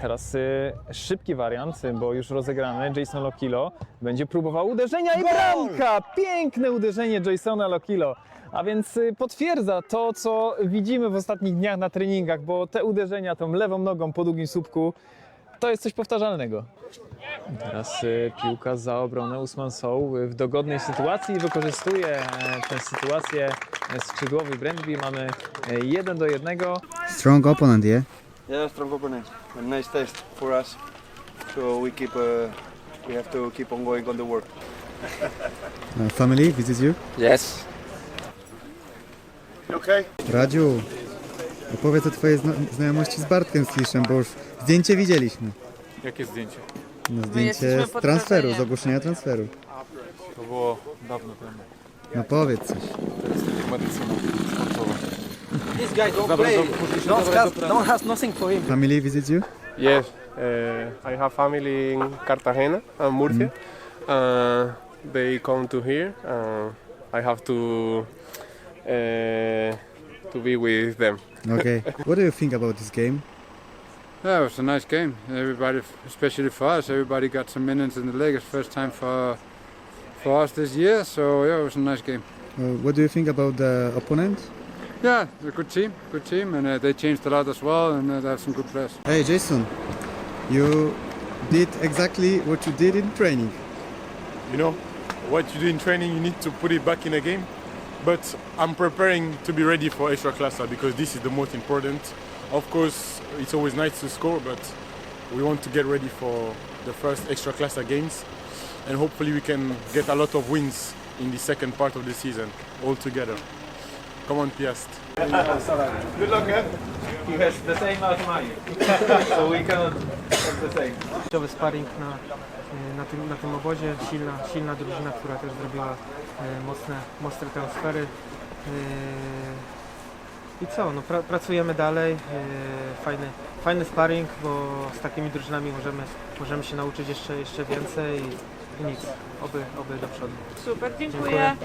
Teraz y, szybki wariant, y, bo już rozegrany Jason Lokilo będzie próbował uderzenia i bramka! Piękne uderzenie Jasona Lokilo. A więc y, potwierdza to, co widzimy w ostatnich dniach na treningach, bo te uderzenia tą lewą nogą po długim słupku to jest coś powtarzalnego. Teraz y, piłka za obronę Usman Sow y, w dogodnej sytuacji wykorzystuje e, tę sytuację e, skrzydłowy Brentby. Mamy e, jeden do jednego. Strong opponent, yeah? Yeah, strong opponent. A nice test for us. So we keep. Uh, we have to keep on going on the work. Uh, family visit you? Yes. Okay. Radziu, opowiedz o twojej zna znajomości z Bartkiem Sliszem, bo już zdjęcie widzieliśmy. Jakie zdjęcie? No, zdjęcie jesteśmy z pod transferu, z ogłoszenia transferu. To było dawno temu. No powiedz coś. Niestety medycyna sportowa. This guy don't play. bardzo, muszę Don't zabrać has, do pracy. don't has nothing for him. Family visit you? Yes, uh, I have family in Cartagena and Murcia. Uh, they come to here. Uh, I have to uh, to be with them. Okay. What do you think about this game? Yeah, it was a nice game. Everybody, especially for us, everybody got some minutes in the league. It's first time for for us this year, so yeah, it was a nice game. Uh, what do you think about the opponent? Yeah, they're a good team, good team, and uh, they changed a lot as well, and uh, they have some good players. Hey Jason, you did exactly what you did in training. you know what you do in training you need to put it back in a game but i'm preparing to be ready for extra class because this is the most important of course it's always nice to score but we want to get ready for the first extra class games and hopefully we can get a lot of wins in the second part of the season all together come on piast Good luck, eh? He has the same as mine. so we cannot have the same. Nowy sparring na, y, na, tym, na tym obozie. Silna, silna drużyna, która też zrobiła y, mocne, mocne transfery. Y, I co, no pra, pracujemy dalej. Fajny, fajny sparring, bo z takimi drużynami możemy, możemy się nauczyć jeszcze, jeszcze więcej i, i nic. Oby, oby do przodu. Super, dziękuję. Dziękuję.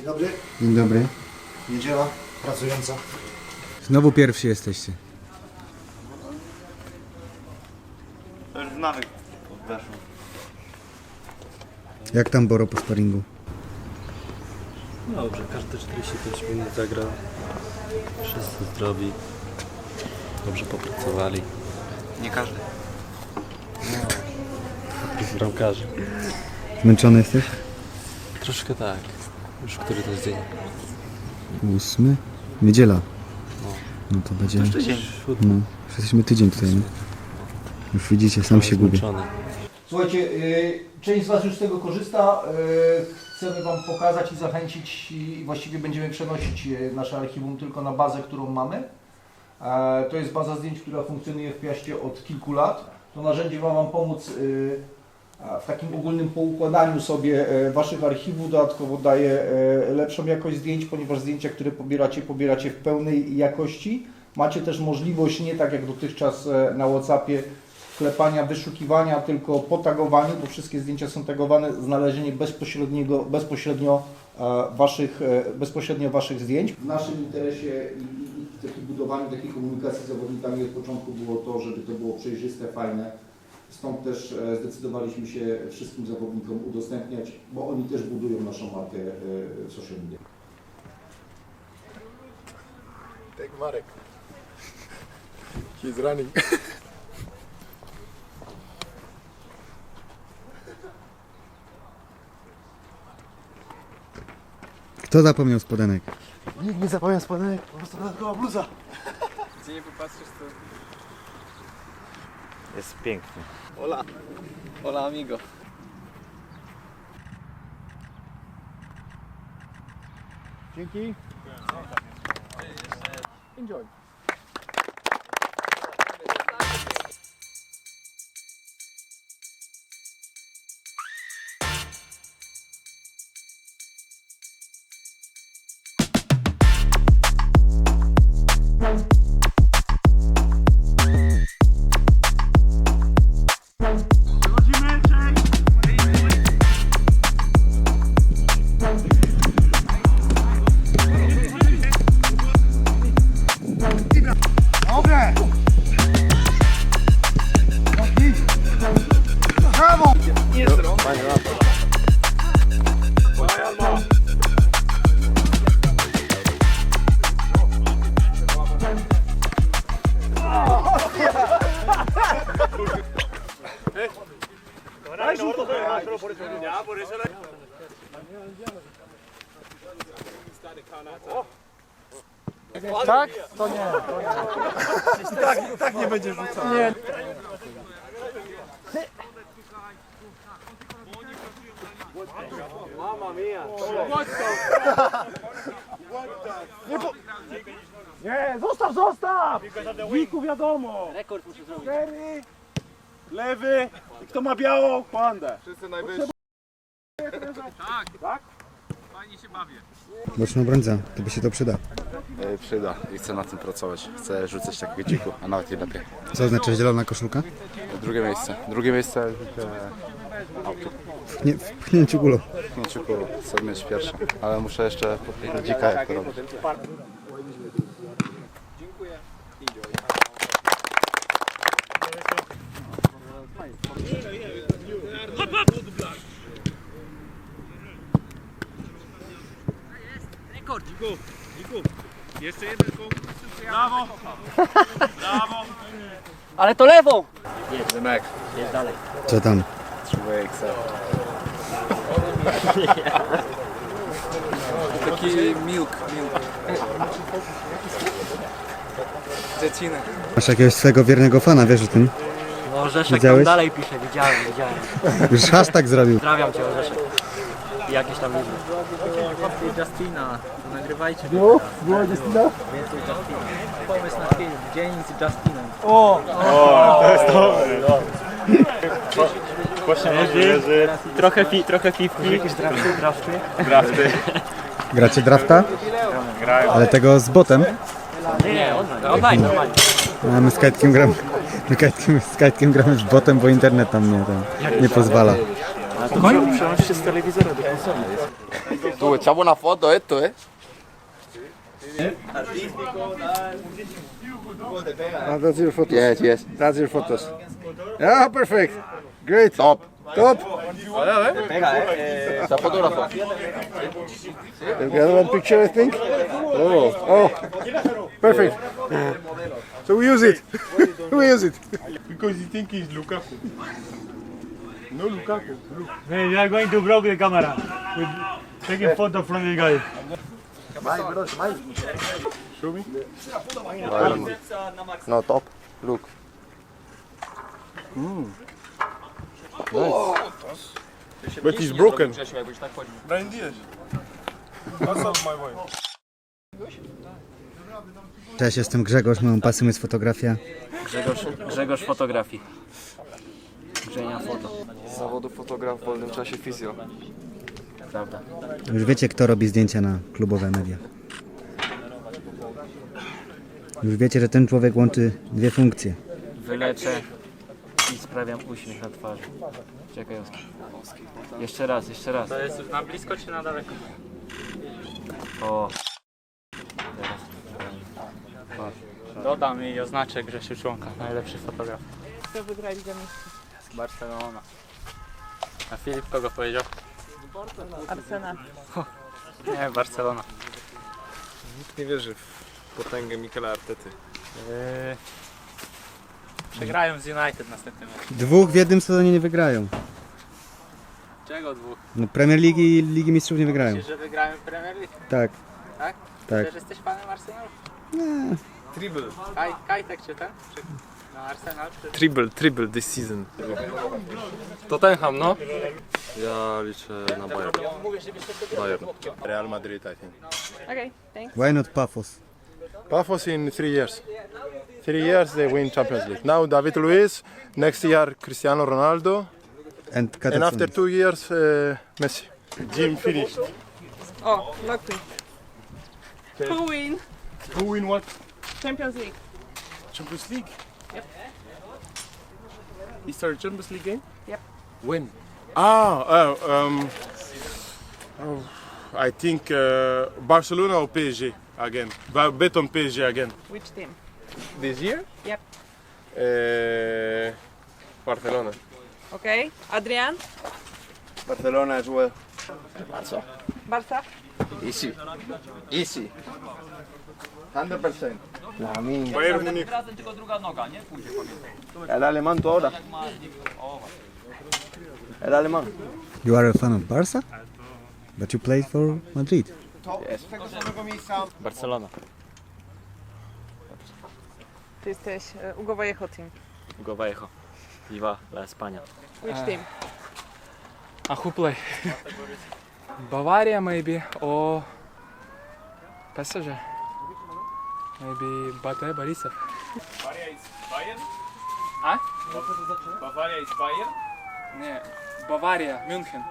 Dzień dobry, Dzień dobry. niedziela pracująca. Znowu pierwsi jesteście. To już w nawyk weszło. Jak tam Boro po sparingu? Dobrze, każdy 45 minut zagrał. Wszyscy zdrowi. Dobrze popracowali. Nie każdy. Bramkarzy. Zmęczony jesteś? Troszkę tak. Już który to jest dzień? Ósmy? Niedziela. No to będzie... Siódmy. No, już jesteśmy tydzień tutaj, nie? Już widzicie, sam się gubię. Zmęczony. Słuchajcie, y, część z Was już z tego korzysta. y, Chcemy Wam pokazać i zachęcić i właściwie będziemy przenosić y, nasze archiwum tylko na bazę, którą mamy. E, To jest baza zdjęć, która funkcjonuje w Piaście od kilku lat. To narzędzie ma Wam pomóc y, w takim ogólnym poukładaniu sobie e, Waszych archiwów. Dodatkowo daje lepszą jakość zdjęć, ponieważ zdjęcia, które pobieracie, pobieracie w pełnej jakości. Macie też możliwość, nie tak jak dotychczas e, na Whatsappie, klepania, wyszukiwania, tylko po tagowaniu, bo wszystkie zdjęcia są tagowane, znalezienie bezpośredniego, bezpośrednio e, waszych, bezpośrednio waszych zdjęć. W naszym interesie i, i, i budowaniu takiej komunikacji z zawodnikami od początku było to, żeby to było przejrzyste, fajne. Stąd też e, zdecydowaliśmy się wszystkim zawodnikom udostępniać, bo oni też budują naszą markę e, w social media. take marek he's running Kto zapomniał spodenek? Nikt nie zapomniał spodenek, po prostu dodatkowa bluza. Gdzie nie popatrzysz, to Jest pięknie. Hola. Hola, amigo. Dzięki. Enjoy. To nie. To nie. tak, tak nie będzie rzucał. Nie. Nie, zostaw, zostaw! Wiku wiadomo! Rekord muszę zrobić. Cztery, lewy, i kto ma białą, pandę. Boczna obrońca, to by się to przyda. Przyda i chcę na tym pracować. Chcę rzucać takiego dziku, a nawet i lepiej. Co znaczy zielona koszulka? Drugie miejsce. Drugie miejsce życzę autu. Nie, w pchnięciu. Nie ciuku, chcę mieć pierwsze, ale muszę jeszcze podpytać dzika jak to robić. Ale to lewą! Dymek, Co tam? Excel. Taki milk, milk. Dzieciny. Masz jakiegoś swojego wiernego fana, wiesz o tym? No Orzeszek Widziałeś? tam dalej pisze, widziałem, widziałem. Już hashtag zrobił. Pozdrawiam cię Orzeszek. I jakieś tam inne. Justina, nagrywajcie. Było? Było Justina? Więcej Justina. Pomysł na film, dzień z Justinem. Trochę, fi, trochę fifki. Jakieś drafty, drafty. Gracie drafta? Ale tego z botem? Nie, online, online normalnie. A my z Kajtkiem gramy. My Kajtkiem, z Kajtkiem gramy z botem, bo internet tam nie, tam nie pozwala. Spokojnie, przełącz się z telewizora do konsoli. Tu, echamos una foto esto, eh. that's your photos. Yes, yes. That's your photos. Yeah, perfect. Great. Top. Top. Está fotógrafo. You got one picture, I think. Oh, oh, perfect. So we use it. we use it. Because you think he's Lukaku. No Lukaku. Look. Hey, you are going to broke the camera. With taking photo from the guy. Show me. No, top. Look. But he's broken. Brian Diaz. What's up, my boy? Cześć, jestem Grzegorz, moją pasją jest fotografia. Grzegorz, Grzegorz fotografii. Grzenia foto, zawodu fotograf w wolnym czasie fizjo. prawda. Już wiecie, kto robi zdjęcia na klubowe media. Już wiecie, że ten człowiek łączy dwie funkcje. Wyleczę i sprawiam uśmiech na twarzy. Czekaj, Oskar. Jeszcze raz, jeszcze raz. To jest na blisko czy na daleko? O. Teraz. Dodam i oznaczę Grzesiu Członka, najlepszy fotograf. Kto wygra Ligę Z Barcelona. A Filip kogo powiedział? Arsenal. Nie, Barcelona. Nikt nie wierzy w potęgę Mikela Artety. Yy... Przegrają z United następnym meczu. Dwóch w jednym sezonie nie wygrają. Czego dwóch? No Premier League i Ligi Mistrzów nie wygrają. Myślisz, że wygrałem w Premier League? Tak. Tak? Tak. Też jesteś fanem Arsenalu? Nie. Tribble. Kaj, Kajtek czy ten? Czy na Arsenal? Czy... Tribble, tribble this season. Tottenham, no. Ja liczę na Bayern. Bayern. Real Madrid, I think. Okay, thanks. Why not Pafos? Pafos in three years. Three years they win Champions League. Now David Luiz, next year Cristiano Ronaldo, And and after two years uh, Messi. Gym finished. Oh, lucky. Who win Who win what? Champions League? Champions League. Yep. He started Champions League game. Yep. When? Ah, oh, um, oh, I think uh, Barcelona or PSG again. Ba- Bet on PSG again. Which team? This year? Yep. Uh, Barcelona. Okay. Adrian? Barcelona as well. Barca? Easy. Easy. 100%. Lamin. Bayern Munich. El alemán tú ahora. El alemán. You are a fan of Barca? But you played for Madrid. Jest. Barcelona. Ty jesteś e, Hugo Vallejo team. Hugo Vallejo. Viva la España. Which team? A who play? Bavaria maybe or PSG. Maybe Bate Borisov. Bawaria is Bayern? A? Bawaria is Bayern? Nie, Bawaria, München.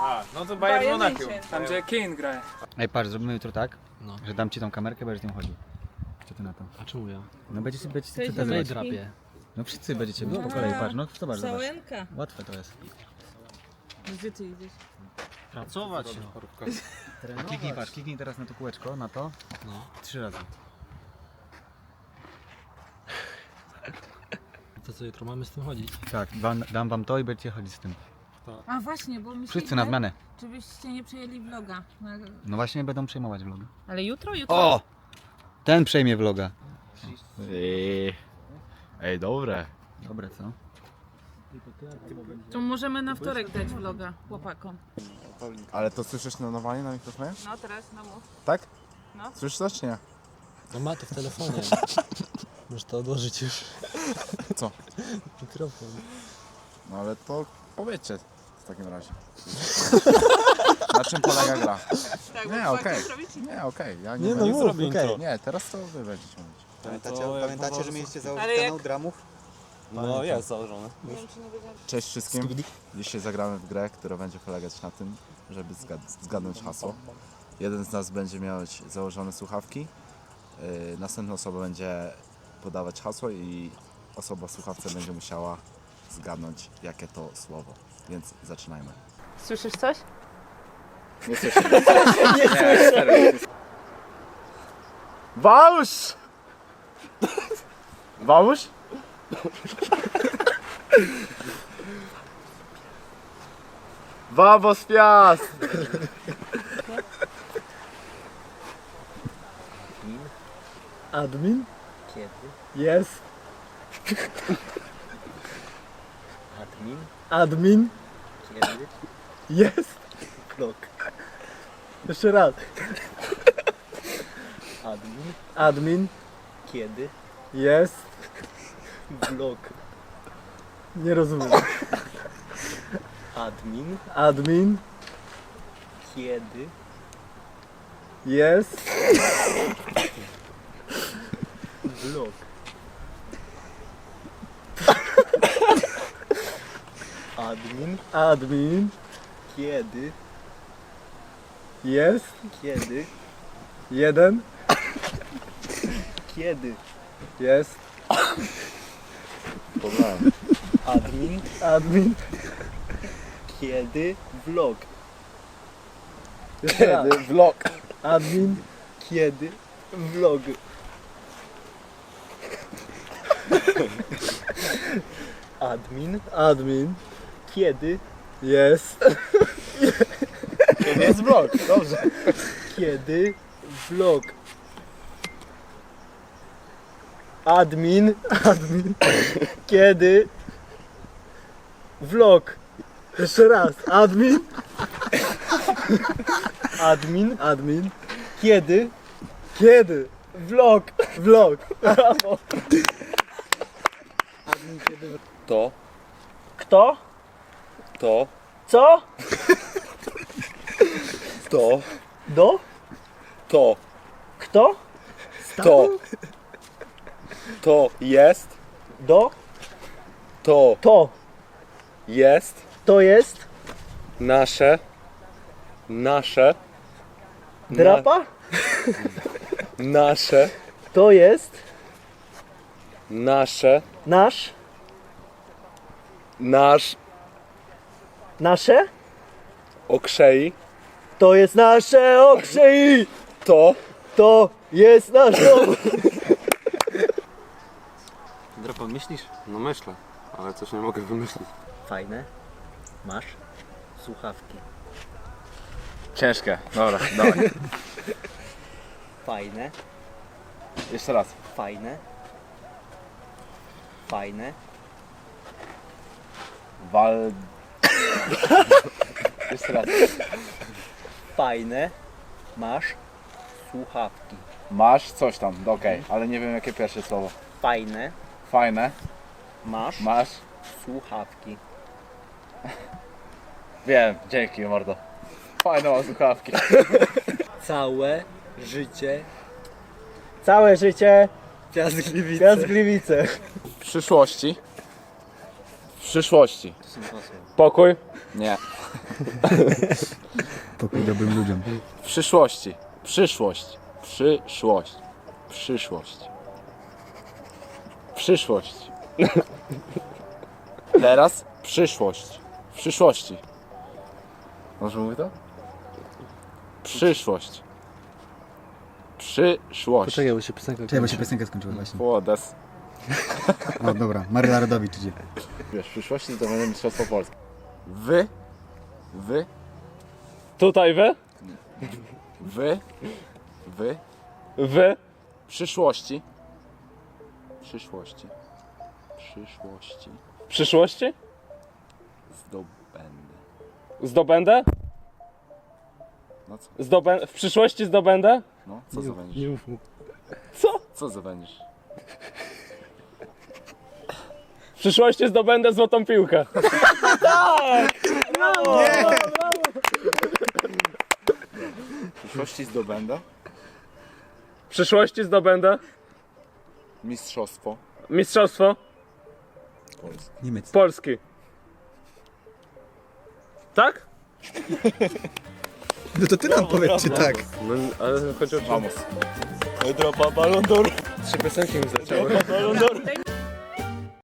A, no to Bayern Bayern Monachium. München. Tam gdzie Kane graje. Ej, patrz, zrobimy jutro tak, że dam ci tą kamerkę, będziesz tym chodził. Co ty na to? A czemu ja? No będziecie, będziecie Cześć, przekazywać. ziomeczki. Drapie. No wszyscy będziecie być po kolei, patrz, no zobacz, zobacz. Całenka. Łatwe to jest. Gdzie ty idziesz? Pracować no. Kliknij, patrz, kliknij teraz na to kółeczko, na to, No. trzy razy. To co jutro mamy z tym chodzić? Tak, wam, dam wam to i będziecie chodzić z tym. A właśnie, bo myślimy, Wszyscy na zmianę. żebyście nie przejęli vloga. No, No właśnie będą przejmować vloga. Ale jutro, jutro. O! Ten przejmie vloga. Ej, ej dobre. Dobre, co? To możemy na wtorek dać vloga chłopakom. Ale to słyszysz nadawanie na mikrofonie? No teraz, no mów. Tak? No. Słyszysz coś czy nie? No ma to w telefonie. Możesz to odłożyć już. Co? Mikrofon. No ale to powiedzcie w takim razie. Na czym polega gra? Tak, bo Nie, okej. zrobić? Nie, okej. Ja nie, Nie, no będę mów, intro. Nie, teraz to wy będziecie mówić. Pamiętacie, jak pamiętacie że mieliście Ale założyć jak- kanał dramów? No jest założone. Nie wiem, czy nie wiedziałem. Cześć wszystkim. Dzisiaj zagramy w grę, która będzie polegać na tym, żeby zgad- zgadnąć hasło. Jeden z nas będzie mieć założone słuchawki, yy, następna osoba będzie podawać hasło i osoba w słuchawce będzie musiała zgadnąć, jakie to słowo. Więc zaczynajmy. Słyszysz coś? Nie słyszę. nie słyszę. Wałusz! Wałusz? Vamos piast! Admin? Kiedy? Jest. Admin? Admin? Kiedy? Jest. Vlog. Jeszcze raz. Admin? Admin? Kiedy? Jest. Vlog. Nie rozumiem. Admin? Admin? Kiedy? Jest. Vlog. Admin? Admin? Kiedy? Jest. Kiedy? Jeden. Kiedy? Jest. Admin? Admin? Kiedy? Vlog. Jeszcze raz. Kiedy? Vlog. Admin? Kiedy? Vlog. Admin? Admin? Kiedy? Jest. To jest vlog, dobrze. Kiedy? Vlog. Admin? Admin? Kiedy? Vlog. Jeszcze raz. Admin? Admin? Admin? Kiedy? Kiedy? Vlog. Vlog. Brawo. To, Kto? to, Co? to, Do? to, Kto? to. To jest, Do? to To. jest To jest? nasze, nasze, Drapa? nasze, To jest? nasze, Nasz? nasz Nasze? okrzei, To jest nasze okrzei! to, To jest nasz dom! Drapa, myślisz? No myślę, ale coś nie mogę wymyślić. Fajne. Masz? Słuchawki. Ciężkie. Dobra, dawaj. Fajne. Jeszcze raz. Fajne. Fajne. Wal... Jeszcze raz. Fajne. Masz? Słuchawki. Masz coś tam, okej, ale nie wiem jakie pierwsze słowo. Fajne. Fajne. Masz. Masz. Słuchawki. Wiem, dzięki mordo. Fajne mam słuchawki. Całe życie. Całe życie. Piazgliwice. Piazgliwice. W przyszłości. W przyszłości. Pokój. Nie. Pokój dobrym ludziom. W przyszłości. Przyszłość. Przyszłość. Przyszłość. Przyszłość. Teraz przyszłość. W przyszłości. Może mówię to? Przyszłość. Przyszłość. Poczekaj, bo się piosenka Czekaj, bo się piosenka skończyła właśnie. Łodes. O, dobra, Maryla Rodowicz idzie. Wiesz, w przyszłości to będzie mistrzostwo Polski. Wy. Wy. Tutaj wy? Wy. Wy. Wy. W przyszłości. Przyszłości. Przyszłości. W przyszłości? Zdobędę. Zdobędę? No co? Zdobę... W przyszłości zdobędę? No, co zdobędziesz? Co? Co zdobędziesz? W przyszłości zdobędę złotą piłkę. tak! Brawo! Nie! brawo! W przyszłości zdobędę W przyszłości zdobędę mistrzostwo mistrzostwo Polski. Niemiec. Polski. Tak? No to ty nam powiedz, czy tak. No, ale chodzi o... Vamos. Dropa Ballon d'Or. Trzy piosenki mi zaczęły. Ballon d'Or.